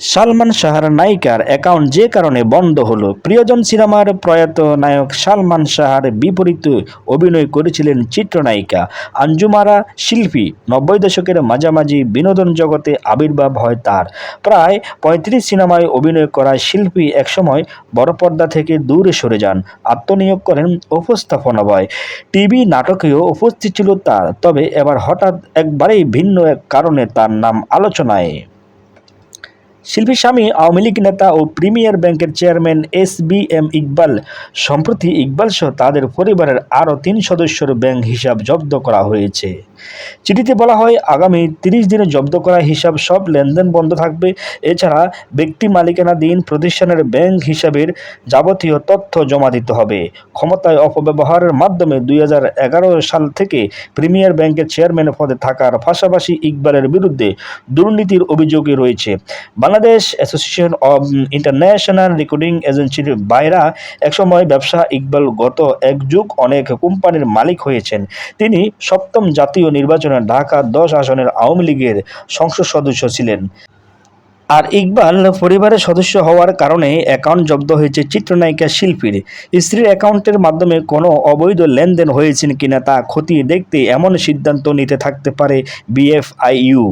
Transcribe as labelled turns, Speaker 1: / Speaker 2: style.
Speaker 1: সালমান শাহর নায়িকার অ্যাকাউন্ট যে কারণে বন্ধ হলো। প্রিয়জন সিনেমার প্রয়াত নায়ক সালমান শাহর বিপরীতে অভিনয় করেছিলেন চিত্রনায়িকা। আঞ্জুমারা শিল্পী, নব্বই দশকের মাঝামাঝি বিনোদন জগতে আবির্ভাব হয় তার। প্রায় পঁয়ত্রিশ সিনেমায় অভিনয় করা শিল্পী একসময় বড় পর্দা থেকে দূরে সরে যান। আত্মনিয়োগ করেন উপস্থাপনায় টিভি নাটকেও উপস্থিত ছিল তার। তবে এবার হঠাৎ একবারেই ভিন্ন এক কারণে তার নাম আলোচনায়। শিল্পী স্বামী আওয়ামী লীগ নেতা ও প্রিমিয়ার ব্যাংকের chairman S B M Iqbal সম্প্রতি ইকবাল সহ তাদের পরিবারের আরও তিন সদস্যর ব্যাংক হিসাব জব্দ করা হয়েছে। চিঠিতে বলা হয়, আগামী তিরিশ দিনে জব্দ করা হিসাব সব লেনদেন বন্ধ থাকবে। এছাড়া ব্যক্তি মালিকানাধীন প্রতিষ্ঠানের ব্যাংক হিসাবের যাবতীয় তথ্য জমা দিতে হবে। ক্ষমতায় অপব্যবহারের মাধ্যমে দুই হাজার এগারো সাল থেকে প্রিমিয়ার ব্যাংকের চেয়ারম্যান পদে থাকার পাশাপাশি ইকবালের বিরুদ্ধে দুর্নীতির অভিযোগে রয়েছে। Bangladesh Association of International Recording এজেন্সির বাইরা একসময় ব্যবসা ইকবাল গত এক যুগ অনেক কোম্পানির মালিক হয়েছেন। তিনি সপ্তম জাতীয় নির্বাচনে ঢাকা দশ আসনের আওয়ামী লীগের সংসদ সদস্য ছিলেন। আর ইকবাল পরিবারের সদস্য হওয়ার কারণে অ্যাকাউন্ট জব্দ হয়েছে চিত্রনায়িকা শিল্পীর। স্ত্রীর অ্যাকাউন্টের মাধ্যমে কোনো অবৈধ লেনদেন হয়েছেন কিনা তা খতিয়ে দেখতে এমন সিদ্ধান্ত নিতে থাকতে পারে বিএফআইইউ।